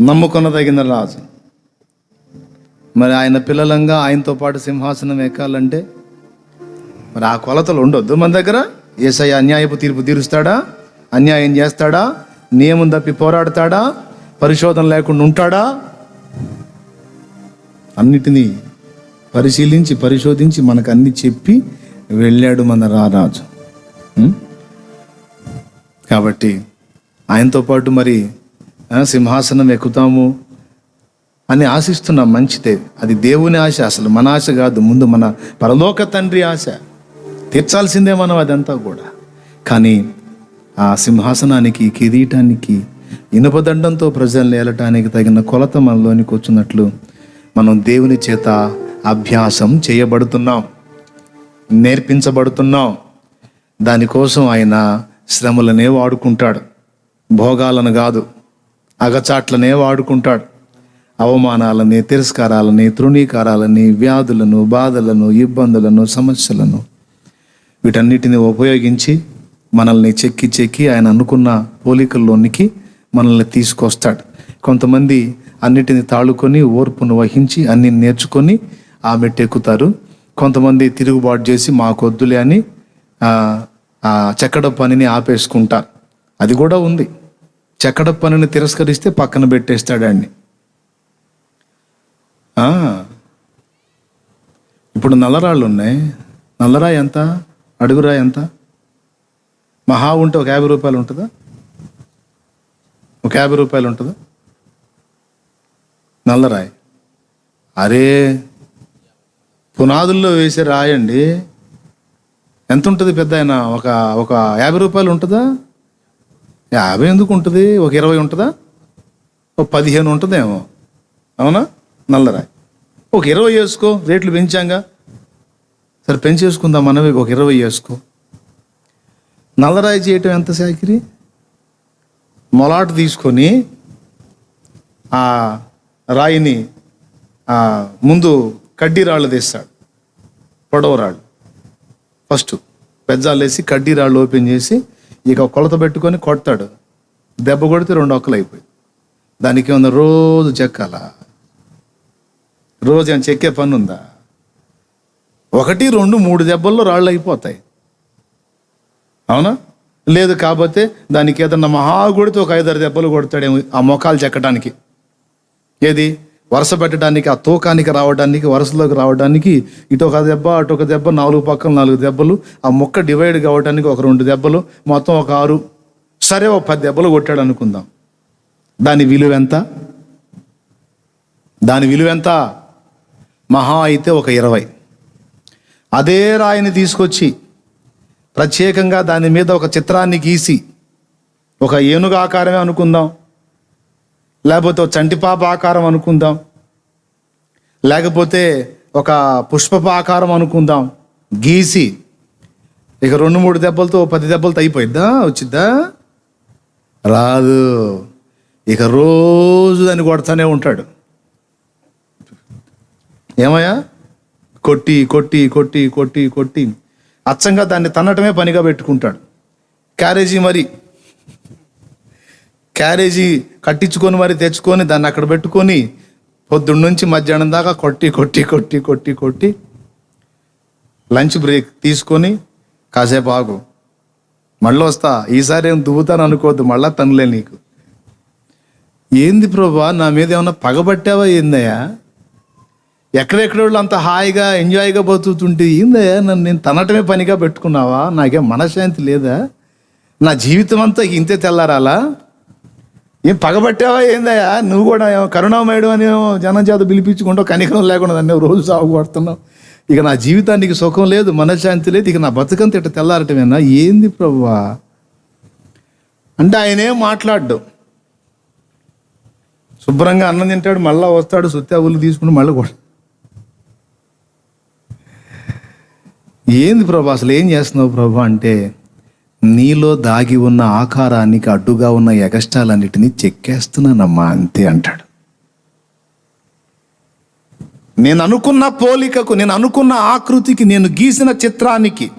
నమ్ముకొనదగిన రాజు మరి ఆయన పిల్లలంగా ఆయనతో పాటు సింహాసనం ఎక్కాలంటే మరి ఆ కొలతలు ఉండొద్దు మన దగ్గర? ఏసై అన్యాయపు తీర్పు తీరుస్తాడా? అన్యాయం చేస్తాడా? నియమం తప్పి పోరాడతాడా? పరిశోధన లేకుండా ఉంటాడా? అన్నిటినీ పరిశీలించి పరిశోధించి మనకు అన్ని చెప్పి వెళ్ళాడు మన రారాజు. కాబట్టి ఆయనతో పాటు మరి సింహాసనం ఎక్కుతాము అని ఆశిస్తున్నాం మంచిదే అది దేవుని ఆశ అసలు మన ఆశ కాదు. ముందు మన పరలోక తండ్రి ఆశ. తీర్చాల్సిందే మనం అదంతా కూడా. కానీ ఆ సింహాసనానికి కిరీటానికి ఇనుపదండంతో ప్రజల్ని ఏలటానికి తగిన కొలత మనలోనికి వచ్చినట్లు మనం దేవుని చేత అభ్యాసం చేయబడుతున్నాం. నేర్పించబడుతున్నాం. దానికోసం ఆయన శ్రమలనే వాడుకుంటాడు. భోగాలను కాదు. అగచాట్లనే వాడుకుంటాడు. అవమానాలని తిరస్కారాలని తృణీకారాలని వ్యాధులను బాధలను ఇబ్బందులను సమస్యలను వీటన్నిటిని ఉపయోగించి మనల్ని చెక్కి చెక్కి ఆయన అనుకున్న పోలికల్లోనికి మనల్ని తీసుకొస్తాడు. కొంతమంది అన్నిటిని తాళుకొని ఓర్పును వహించి అన్ని నేర్చుకొని ఆమె టెక్కుతారు కొంతమంది తిరుగుబాటు చేసి మాకొద్దులే అని ఆ, చెక్కడ పనిని ఆపేసుకుంటారు. అది కూడా ఉంది. చెక్కడ పనిని తిరస్కరిస్తే పక్కన పెట్టేస్తాడండి ఇప్పుడు నల్లరాళ్ళు ఉన్నాయి. నల్లరాయి ఎంత? అడుగురాయి ఎంత? మహా ఉంటే ఒక యాభై రూపాయలు ఉంటుందా? ఒక యాభై రూపాయలు ఉంటుందా? నల్లరాయి. అరే పునాదుల్లో వేసే రాయండి. ఎంత ఉంటుంది పెద్ద ఆయన ఒక ఒక యాభై రూపాయలు ఉంటుందా? యాభై ఎందుకు ఉంటుంది? ఒక ఇరవై ఉంటుందా? ఒక పదిహేను ఉంటుందేమో. అవునా? నల్లరాయి ఒక ఇరవై వేసుకో రేట్లు పెంచాంగా. సరే పెంచేసుకుందాం మనమే ఒక ఇరవై వేసుకో. నల్లరాయి చేయటం ఎంత సాకిరి? మొలాట తీసుకొని ఆ రాయిని ముందు కడ్డీ రాళ్ళు తీస్తాడు. పొడవ రాళ్ళు. ఫస్ట్ పెద్దాలు వేసి కడ్డీ రాళ్ళు ఓపెన్ చేసి ఇక కొలత పెట్టుకొని కొడతాడు. దెబ్బ కొడితే రెండు ఒక్కలు అయిపోయి. దానికి ఏమన్నా రోజు చెక్కాలా? రోజు ఏమైనా చెక్కే పని ఉందా? ఒకటి రెండు మూడు దెబ్బల్లో రాళ్ళు అయిపోతాయి. అవునా? లేదు కాకపోతే దానికి ఏదన్నా మహా కొడితే ఒక ఐదారు దెబ్బలు కొడతాడేమో ఆ మొఖాలు చెక్కడానికి ఏది? వరుస పెట్టడానికి ఆ తూకానికి రావడానికి వరుసలోకి రావడానికి ఇటు ఒక దెబ్బ అటు ఒక దెబ్బ నాలుగు పక్కల నాలుగు దెబ్బలు ఆ మొక్క డివైడ్ కావడానికి ఒక రెండు దెబ్బలు మొత్తం ఒక ఆరు. సరే ఒక పది దెబ్బలు కొట్టాడు అనుకుందాం. దాని విలువ ఎంత? దాని విలువ ఎంత? మహా అయితే ఒక ఇరవై. అదే రాయిని తీసుకొచ్చి ప్రత్యేకంగా దాని మీద ఒక చిత్రాన్ని గీసి ఒక ఏనుగు ఆకారమే అనుకుందాం. లేకపోతే ఒక చంటిపాప ఆకారం అనుకుందాం. లేకపోతే ఒక పుష్పపు ఆకారం అనుకుందాం. గీసి. ఇక రెండు మూడు దెబ్బలతో పది దెబ్బలతో అయిపోయిద్దా? వచ్చిద్దా? రాదు. ఇక రోజు దాన్ని కొడతానే ఉంటాడు. ఏమయ్యా? కొట్టి కొట్టి కొట్టి కొట్టి కొట్టి. అచ్చంగా దాన్ని తన్నటమే పనిగా పెట్టుకుంటాడు. క్యారేజీ మరి. క్యారేజీ కట్టించుకొని మరి తెచ్చుకొని దాన్ని అక్కడ పెట్టుకొని పొద్దున్న నుంచి మధ్యాహ్నం దాకా కొట్టి కొట్టి కొట్టి కొట్టి కొట్టి లంచ్ బ్రేక్ తీసుకొని కాసేపు ఆగు. మళ్ళీ వస్తా. ఈసారి ఏం దువ్వుతాను అనుకోవద్దు. మళ్ళా తనలే నీకు. ఏంది ప్రభా? నా మీద ఏమన్నా పగబట్టావా ఏందయ్యా? ఎక్కడెక్కడోళ్ళు అంత హాయిగా ఎంజాయ్గా బతుకుతుంటే ఏందయ్యా? నన్ను నేను తనటమే పనిగా పెట్టుకున్నావా? నాకేం మనశ్శాంతి లేదా? నా జీవితం అంతా ఇంతే తెల్లారాలా? ఏం పగబట్టావా ఏందయ్యా? నువ్వు కూడా ఏమో కరుణామయుడు అని ఏమో జనం చేత పిలిపించుకుంటావు కనికరం లేకుండా నన్ను రోజు సాగుపడుతున్నావు ఇక నా జీవితానికి సుఖం లేదు మనశ్శాంతి లేదు ఇక నా బతుకంత ఇట్ట తెల్లారటమేనా? ఏంది ప్రభువా అంటే ఆయనేం మాట్లాడ్డు. శుభ్రంగా అన్నం తింటాడు మళ్ళా వస్తాడు సుత్యావులు తీసుకుని మళ్ళీ కూడా. ఏంది ప్రభా అసలు ఏం చేస్తున్నావు ప్రభా అంటే నీలో దాగి ఉన్న ఆకారానికి అడ్డుగా ఉన్న ఎగస్టాలన్నిటినీ చెక్కేస్తున్నానమ్మా అంతే అంటాడు. నేను అనుకున్న పోలికకు నేను అనుకున్న ఆకృతికి నేను గీసిన చిత్రానికి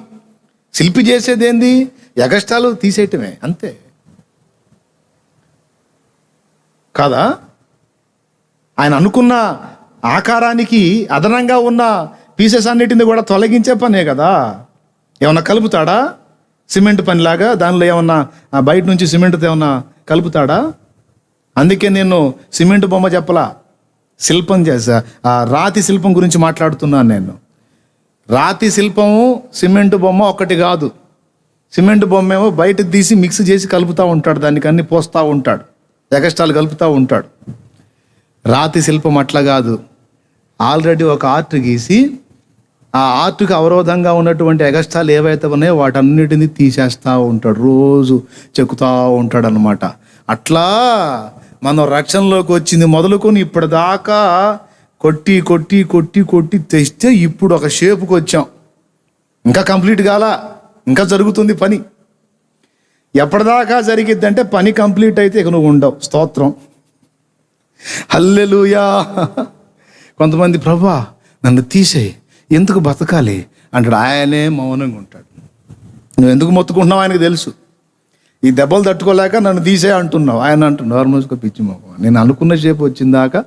శిల్పి చేసేదేంది? ఎగస్టాలు తీసేయటమే అంతే. కాదా? ఆయన అనుకున్న ఆకారానికి అదనంగా ఉన్న పీసెస్ అన్నిటిని కూడా తొలగించే పనే కదా. ఏమన్నా కలుపుతాడా? సిమెంట్ పనిలాగా దానిలో ఏమన్నా బయట నుంచి సిమెంట్తో ఏమన్నా కలుపుతాడా? అందుకే నేను సిమెంట్ బొమ్మ చెప్పలా. శిల్పం చేసా ఆ రాతి శిల్పం గురించి మాట్లాడుతున్నాను నేను. రాతి శిల్పము సిమెంట్ బొమ్మ ఒకటి కాదు. సిమెంట్ బొమ్మ ఏమో బయట తీసి మిక్స్ చేసి కలుపుతూ ఉంటాడు. దానికి అన్ని పోస్తూ ఉంటాడు. ఎగస్టాలు కలుపుతూ ఉంటాడు. రాతి శిల్పం అట్లా కాదు. ఆల్రెడీ ఒక ఆర్ట్ గీసి ఆ ఆర్ట్కి అవరోధంగా ఉన్నటువంటి ఎగస్టాలు ఏవైతే ఉన్నాయో వాటన్నిటిని తీసేస్తూ ఉంటాడు. రోజు చెక్కుతూ ఉంటాడు అనమాట అట్లా మనం రక్షణలోకి వచ్చింది మొదలుకొని ఇప్పటిదాకా కొట్టి కొట్టి కొట్టి కొట్టి తెస్తే ఇప్పుడు ఒక షేపుకి వచ్చాం. ఇంకా కంప్లీట్ కాలా ఇంకా జరుగుతుంది పని. ఎప్పటిదాకా జరిగిద్దంటే పని కంప్లీట్ అయితే ఇక నువ్వు ఉండవు. స్తోత్రం. హల్లెలుయా. కొంతమంది ప్రభా నన్ను తీసేయి. ఎందుకు బతకాలి? అంటాడు ఆయనే మౌనంగా ఉంటాడు. నువ్వు ఎందుకు మొత్తుకుంటున్నావు ఆయనకు తెలుసు? ఈ దెబ్బలు తట్టుకోలేక నన్ను తీసే అంటున్నావు. ఆయన అంటున్నావు నార్మల్స్గా పిచ్చి మొహం. నేను అనుకున్న షేప్ వచ్చిన దాకా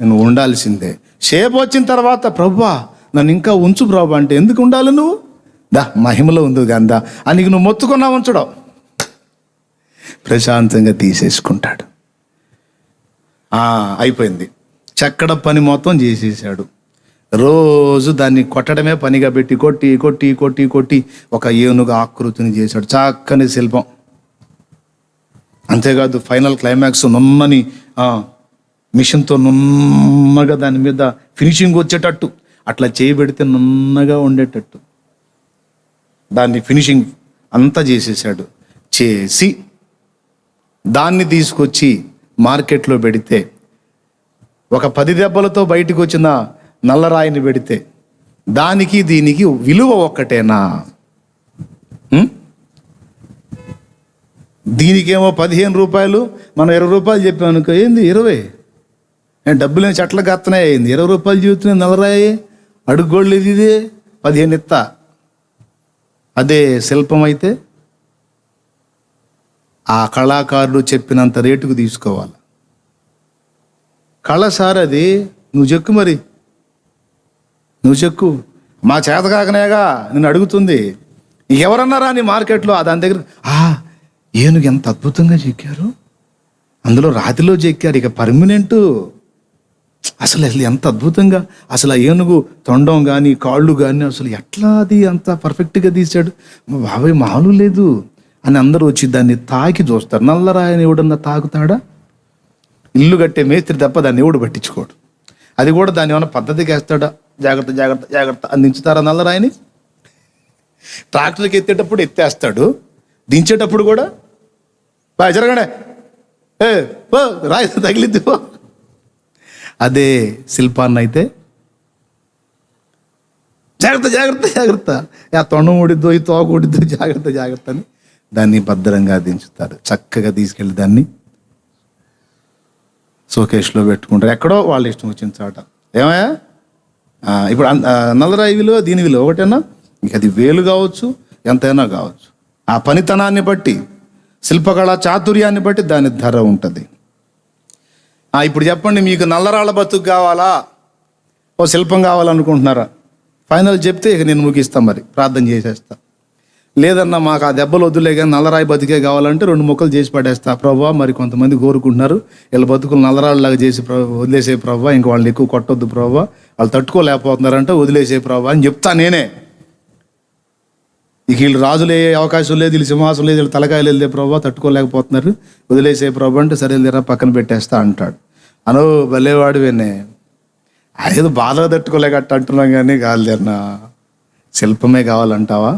నేను ఉండాల్సిందే. షేప్ వచ్చిన తర్వాత ప్రభా నన్ను ఇంకా ఉంచు ప్రభా అంటే ఎందుకు ఉండాలి నువ్వు? దా మహిమలో ఉంది గంధ అని నువ్వు మొత్తుకున్నావు ఉంచడం. ప్రశాంతంగా తీసేసుకుంటాడు. అయిపోయింది. చక్కడ పని మొత్తం చేసేసాడు. రోజు దాన్ని కొట్టడమే పనిగా పెట్టి కొట్టి కొట్టి కొట్టి కొట్టి ఒక ఏనుగు ఆకృతిని చేశాడు. చక్కని శిల్పం. అంతేకాదు ఫైనల్ క్లైమాక్స్ నున్నని మిషన్తో నున్నగా దాని మీద ఫినిషింగ్ వచ్చేటట్టు. అట్లా చేయబెడితే నున్నగా ఉండేటట్టు. దాన్ని ఫినిషింగ్ అంతా చేసేసాడు. చేసి దాన్ని తీసుకొచ్చి మార్కెట్లో పెడితే ఒక పది దెబ్బలతో బయటకు వచ్చిన నల్లరాయిని పెడితే దానికి దీనికి విలువ ఒక్కటేనా? దీనికేమో పదిహేను రూపాయలు మనం ఇరవై రూపాయలు చెప్పాం అనుకో ఏంది ఇరవై? ఏ డబ్బులు చెట్ల గత్తనే అయింది. ఇరవై రూపాయలు చూస్తున్నాయి నల్లరాయి? అడుగోళ్ళు ఇది ఇదే పదిహేను ఇత్తా. అదే శిల్పం అయితే ఆ కళాకారుడు చెప్పినంత రేటుకు తీసుకోవాలి. కళ సార్ అది నువ్వు చెక్కు మరి. నువ్వు చెక్కు. మా చేత కాకనేగా నిన్ను అడుగుతుంది. ఎవరన్నారా నీ మార్కెట్లో? ఆ దాని దగ్గర ఆ ఏనుగు ఎంత అద్భుతంగా చెక్కారు. అందులో రాతిలో చెక్కారు. ఇక పర్మనెంట్. అసలు అసలు ఎంత అద్భుతంగా. అసలు ఆ ఏనుగు తొండం కానీ కాళ్ళు కానీ అసలు ఎట్లా అది అంత పర్ఫెక్ట్గా తీశాడు? మా బాబాయ్ మాలు లేదు. అని అందరూ వచ్చి దాన్ని తాకి చూస్తారు. నల్లరాయని ఎవడన్నా తాకుతాడా? ఇల్లు కట్టే మేస్త్రి తప్ప దాన్ని ఎవడు పట్టించుకోడు. అది కూడా దాని ఏమైనా పద్ధతికి వేస్తాడా? జాగ్రత్త జాగ్రత్త జాగ్రత్త. అందించుతారా నల్లరాయిని ట్రాక్టర్కి ఎత్తేటప్పుడు ఎత్తేస్తాడు. దించేటప్పుడు కూడా? బా జరగడే. ఏ ఓ రాయి తగిలిద్ది పో. అదే శిల్పాన్ని అయితే. జాగ్రత్త జాగ్రత్త జాగ్రత్త. ఆ తొండం ఊడిద్దో ఈ తోక ఊడిద్దో జాగ్రత్త జాగ్రత్త అని దాన్ని భద్రంగా దించుతారు చక్కగా తీసుకెళ్ళి దాన్ని సోకేష్లో పెట్టుకుంటారు ఎక్కడో వాళ్ళ ఇష్టం వచ్చిన చోట. ఏమయ్యా? ఇప్పుడు నల్లరాయి విలువ దీని విలువ ఒకటేనా? ఇక అది వేలు కావచ్చు ఎంతైనా కావచ్చు. ఆ పనితనాన్ని బట్టి శిల్పకళ చాతుర్యాన్ని బట్టి దాని ధర ఉంటుంది. ఇప్పుడు చెప్పండి మీకు నల్లరాళ్ళ బతుకు కావాలా? ఓ శిల్పం కావాలనుకుంటున్నారా? ఫైనల్ చెప్తే ఇక నేను ముగిస్తాను మరి. ప్రార్థన చేసేస్తాను లేదన్నా మాకు ఆ దెబ్బలు వద్దులే కానీ నల్లరాయి బతికే కావాలంటే రెండు ముక్కలు చేసి పడేస్తా ప్రభావ మరి కొంతమంది కోరుకుంటున్నారు. వీళ్ళ బతుకులు నల్లరాళ్ళలాగా చేసి వదిలేసే ప్రభావ ఇంక వాళ్ళని ఎక్కువ కొట్టొద్దు ప్రభావ వాళ్ళు తట్టుకోలేకపోతున్నారంటే వదిలేసే ప్రభావ అని చెప్తా నేనే. ఇక వీళ్ళు రాజులు ఏ అవకాశం లేదు వీళ్ళు సింహాసం లేదు వీళ్ళు తలకాయలు వెళ్ళే ప్రభావ తట్టుకోలేకపోతున్నారు. వదిలేసే ప్రభావ అంటే సరే లేరా పక్కన పెట్టేస్తా అంటాడు. అనో భలేవాడు వినే అదేదో బాధగా తట్టుకోలేక అంటున్నాం కానీ కాదు శిల్పమే కావాలంటావా?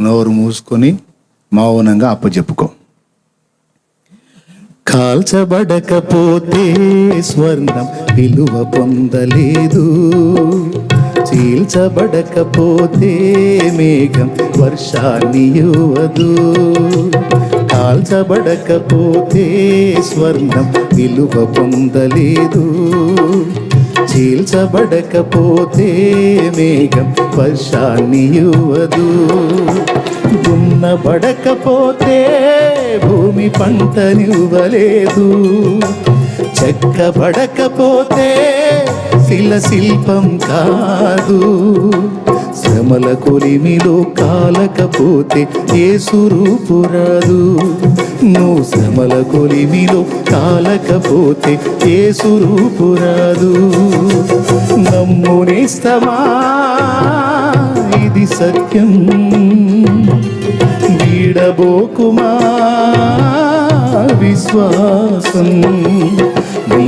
నోరు మూసుకొని మౌనంగా అప్పచెప్పుకో కాల్చబడకపోతే స్వర్ణం విలువ పొందలేదు. చీల్చబడకపోతే మేఘం వర్షాన్ని ఇవ్వదు. కాల్చబడకపోతే స్వర్ణం విలువ పొందలేదు. చీల్చబడకపోతే మేఘం వర్షాన్ని ఇవ్వదు. దున్నబడకపోతే భూమి పంటనివ్వలేదు. చెక్కబడకపోతే శిల శిల్పం కాదు. కొలిమిలో కాలకపోతే ఏ సురూపు రాదు. నువ్వు శ్రమల కొలిమిలో కాలకపోతే ఏ సురూపు రాదు. నమ్మునేస్తమా ఇది సత్యం. వీడబోకుమా? విశ్వాసం.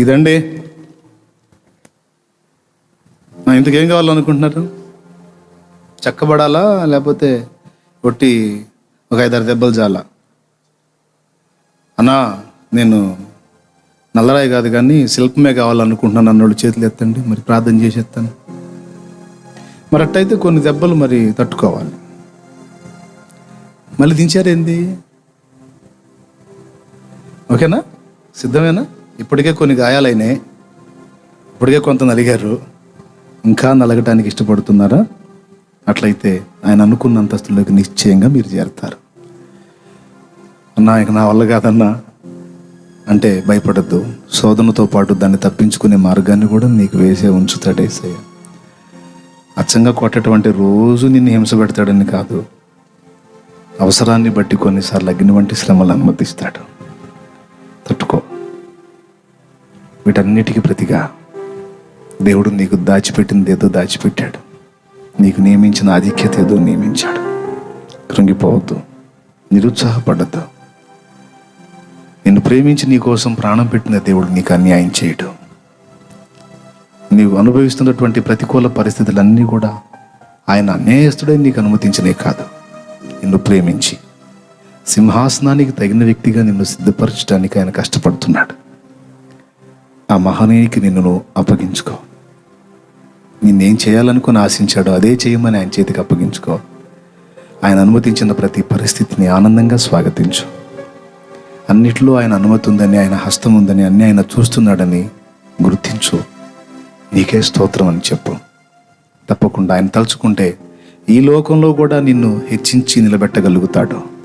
ఇదండి. ఆ, ఇంతకేం కావాలనుకుంటున్నారు? చక్కబడాలా? లేకపోతే ఒట్టి ఒక ఐదారు దెబ్బలు చాలా అన్నా నేను నల్లరాయి కాదు కానీ శిల్పమే కావాలనుకుంటున్నాను. అన్నోడు చేతులు ఎత్తండి. మరి ప్రార్థన చేసేస్తాను. మరి అట్టయితే కొన్ని దెబ్బలు మరి తట్టుకోవాలి. మళ్ళీ దించారేంది? ఓకేనా? సిద్ధమేనా? ఇప్పటికే కొన్ని గాయాలైనాయి. ఇప్పటికే కొంత నలిగారు. ఇంకా నలగటానికి ఇష్టపడుతున్నారా? అట్లయితే ఆయన అనుకున్న అంతస్తులోకి నిశ్చయంగా మీరు చేరతారు. అన్నా ఇక నా వల్ల కాదన్నా. అంటే భయపడద్దు. శోధనతో పాటు దాన్ని తప్పించుకునే మార్గాన్ని కూడా నీకు వేసే ఉంచుతాడేసే అచ్చంగా కొట్టడం అంటే రోజు నిన్ను హింస పెడతాడని కాదు. అవసరాన్ని బట్టి కొన్నిసార్లు అగ్ని వంటి శ్రమలు అనుమతిస్తాడు. వీటన్నిటికీ ప్రతిగా దేవుడు నీకు దాచిపెట్టింది ఏదో దాచిపెట్టాడు. నీకు నియమించిన ఆధిక్యత ఏదో నియమించాడు. కృంగిపోవద్దు నిరుత్సాహపడద్దు. నిన్ను ప్రేమించి నీ కోసం ప్రాణం పెట్టిన దేవుడు నీకు అన్యాయం చేయడు. నీవు అనుభవిస్తున్నటువంటి ప్రతికూల పరిస్థితులన్నీ కూడా ఆయన అన్యాయస్తుడై నీకు అనుమతించనే కాదు. నిన్ను ప్రేమించి సింహాసనానికి తగిన వ్యక్తిగా నిన్ను సిద్ధపరచడానికి ఆయన కష్టపడుతున్నాడు. ఆ మహనీయుకి నిన్ను నువ్వు అప్పగించుకో. నిన్నేం చేయాలనుకుని ఆశించాడో అదే చేయమని ఆయన చేతికి అప్పగించుకో. ఆయన అనుమతించిన ప్రతి పరిస్థితిని ఆనందంగా స్వాగతించు. అన్నిట్లో ఆయన అనుమతి ఉందని ఆయన హస్తం ఉందని అన్ని ఆయన చూస్తున్నాడని గుర్తించు. నీకే స్తోత్రం అని చెప్పు. తప్పకుండా ఆయన తలుచుకుంటే ఈ లోకంలో కూడా నిన్ను హెచ్చించి నిలబెట్టగలుగుతాడు.